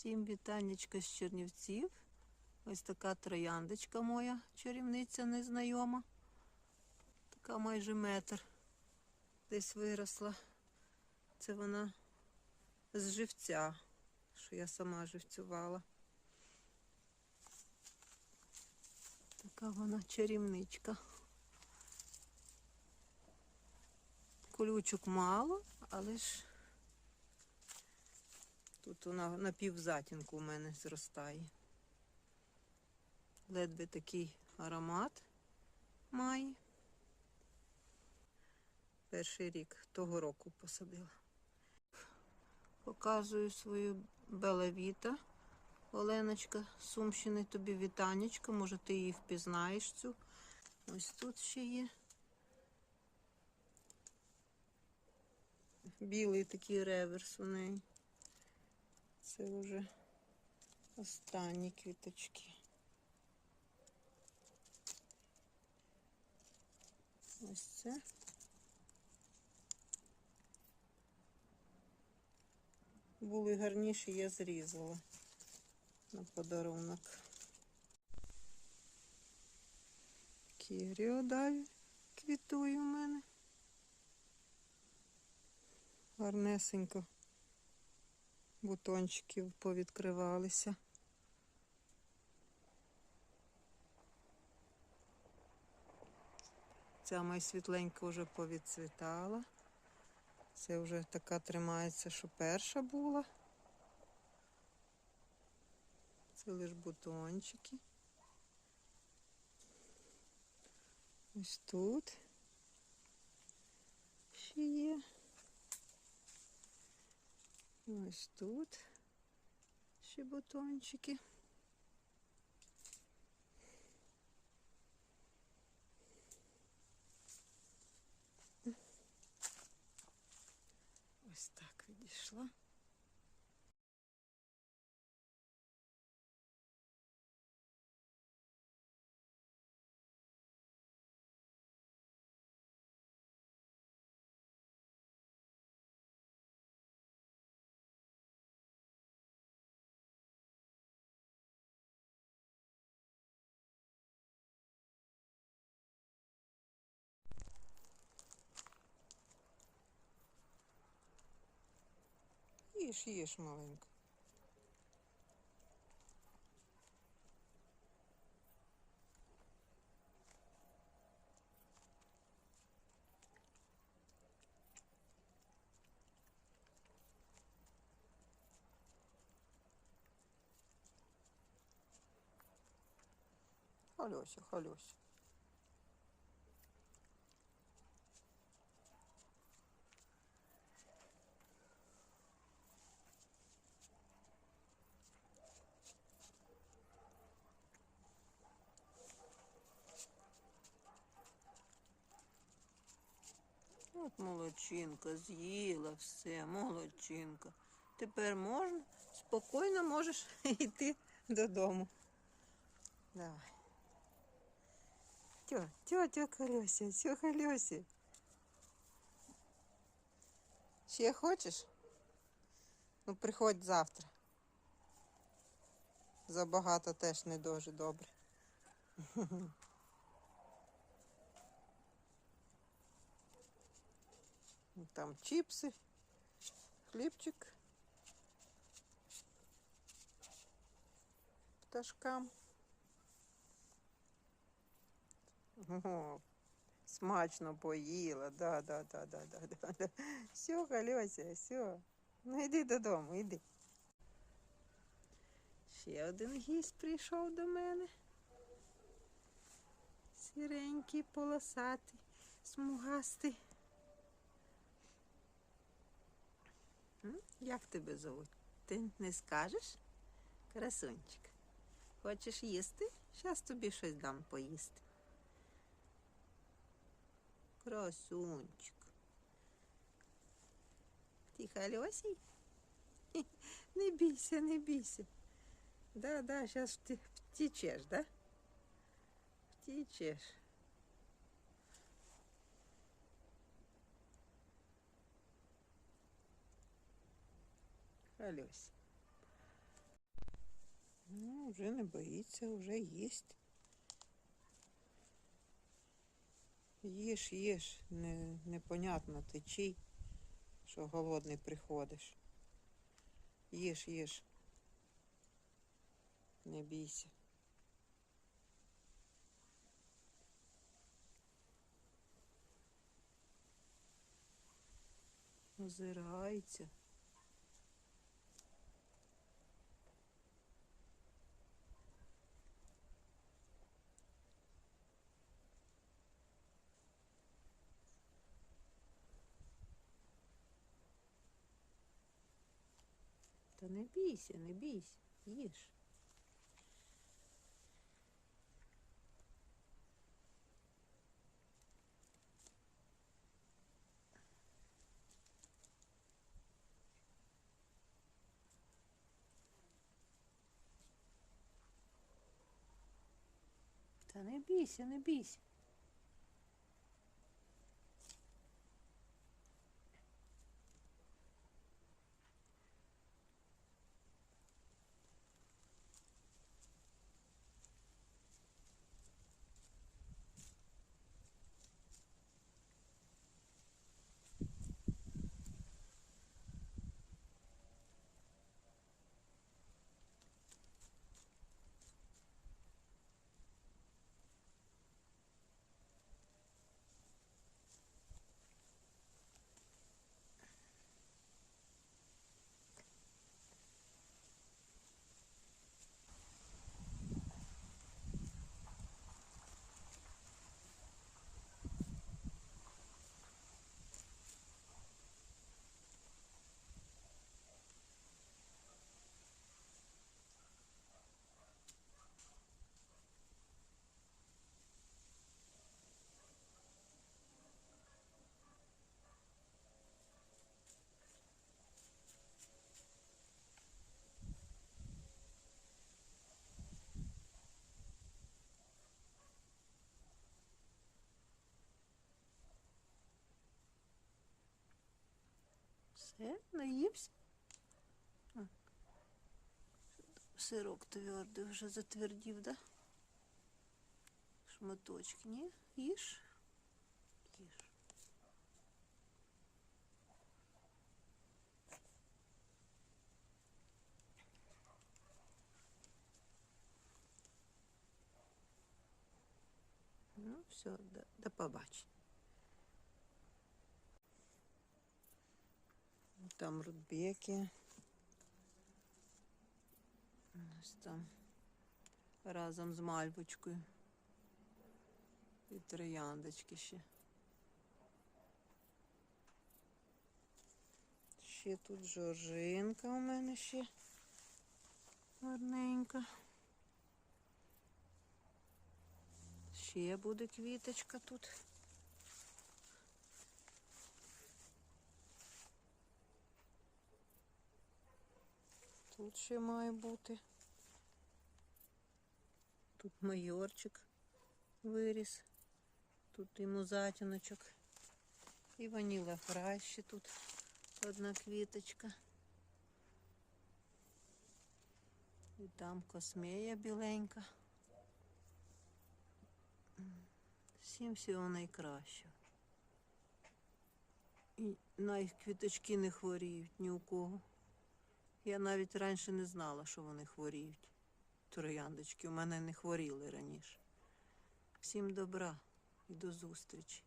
Всім вітаннячка з Чернівців. Ось така трояндочка моя, чарівниця незнайома. Така майже метр. Десь виросла. Це вона з живця, що я сама живцювала. Така вона чарівничка. Колючок мало, але ж тут вона на півзатінку у мене зростає. Ледве такий аромат має. Перший рік того року посадила. Показую свою белавіта. Оленочка Сумщини, тобі вітанечка. Може, ти її впізнаєш цю. Ось тут ще є. Білий такий реверс у неї. Це вже останні квіточки. Ось це. Були гарніші, я зрізала на подарунок. Кіріодаві квітує у мене. Гарнесенько бутончики повідкривалися. Ця моя світленька вже повідцвітала. Це вже така тримається, що перша була. Це лише бутончики. Ось тут ще є. Ось тут ще бутончики. Їж, їж маленько. Халюся, халюся. От молодчинка, з'їла все, молодчинка. Тепер можна, спокійно можеш йти додому. Давай. Тьо, тьо, тьо, Халюся, тьо, Халюся. Ще хочеш? Ну, приходь завтра. Забагато теж не дуже добре. Там чіпси, хлібчик. Пташкам. О, смачно поїла, да, да, да, да, да, да, да. Все, Галюся, все. Ну йди додому, йди. Ще один гість прийшов до мене. Сіренький, полосатий, смугастий. Як тебе зовуть? Ти не скажеш? Красунчик. Хочеш їсти? Зараз тобі щось дам поїсти. Красунчик. Ти халюсій? Не бійся, не бійся. Да, да, зараз ти втічеш, да? Втічеш. Халюсь. Ну, вже не боїться, вже їсть. Їж, їж, не, непонятно ти чий, що голодний приходиш. Їж, їж. Не бійся. Озирається. Та не бійся, не бійся, їж. Та не бійся, не бійся. Все, наївся. А. Сирок твердий вже затвердів, да? Шматочки, ні? Їж? Їж. Ну, все, до, до побачення. Там рудбеки. Ось там разом з мальвочкою. І трояндочки ще. Ще тут жоржинка у мене ще гарненька. Ще буде квіточка тут. Тут ще має бути. Тут майорчик виріс. Тут йому затіночок. І ваніла фрай ще тут одна квіточка. І там космея біленька. Всім всього найкращого. І навіть квіточки не хворіють ні у кого. Я навіть раніше не знала, що вони хворіють. Трояндочки у мене не хворіли раніше. Всім добра і до зустрічі.